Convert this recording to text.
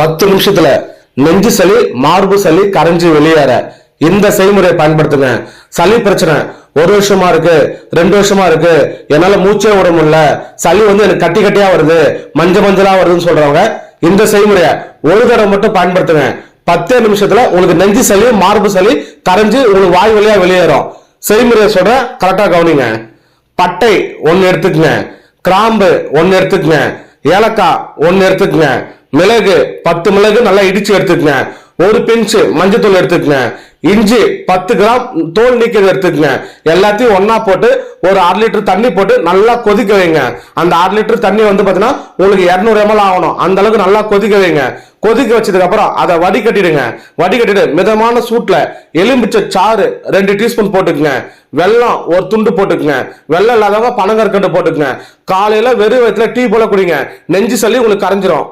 பத்து நிமிஷத்துல நெஞ்சு சளி மார்பு சளி கரைஞ்சி வெளியேற. இந்த செய்முறையை பயன்படுத்துங்க. சளி பிரச்சனை ஒரு வருஷமா இருக்கு ரெண்டு வருஷமா இருக்கு. என்னால மூச்சே விட முடியல. சளி வந்து எனக்கு கட்டி கட்டியா வருது. மஞ்ச மஞ்சளா வருதுன்னு சொல்றவங்க இந்த செய்முறையை ஒரு தடவை மட்டும் பயன்படுத்துங்க. பத்தே நிமிஷத்துல உங்களுக்கு நெஞ்சு சளி மார்பு சளி கரைஞ்சு உங்களுக்கு வாய் வழியா வெளியேறும். செய்முறையை சொல்றேன். கரெக்டா கவனிங்க. பட்டை ஒன்னு எடுத்துக்கங்க. கிராம்பு ஒன்னு எடுத்துக்கங்க. ஏலக்காய் ஒன்னு எடுத்துக்கங்க. மிளகு பத்து மிளகு நல்லா இடிச்சு எடுத்துக்கங்க. ஒரு பிஞ்சு மஞ்சத்தூள் எடுத்துக்கங்க. இஞ்சி பத்து கிராம் தோல் நீக்கிறது எடுத்துக்கங்க. எல்லாத்தையும் ஒன்னா போட்டு ஒரு அரை லிட்டர் தண்ணி போட்டு நல்லா கொதிக்க வைங்க. அந்த அரை லிட்டர் தண்ணி வந்து பாத்தீங்கன்னா உங்களுக்கு இரநூறு எம்எல் ஆகணும். அந்த அளவுக்கு நல்லா கொதிக்க வைங்க. கொதிக்க வச்சதுக்கு அப்புறம் அதை வடிகட்டிடுங்க. வடிகட்டிட்டு மிதமான சூட்ல எலும்பிச்ச சாறு ரெண்டு டீஸ்பூன் போட்டுக்குங்க. வெள்ளம் ஒரு துண்டு போட்டுக்குங்க. வெள்ளம் இல்லாதவங்க பனங்கற்கண்டு போட்டுக்குங்க. காலையில வெறும் வயிற்றுல டீ போல குடிங்க. நெஞ்சு சளி உங்களுக்கு கரைஞ்சிரும்.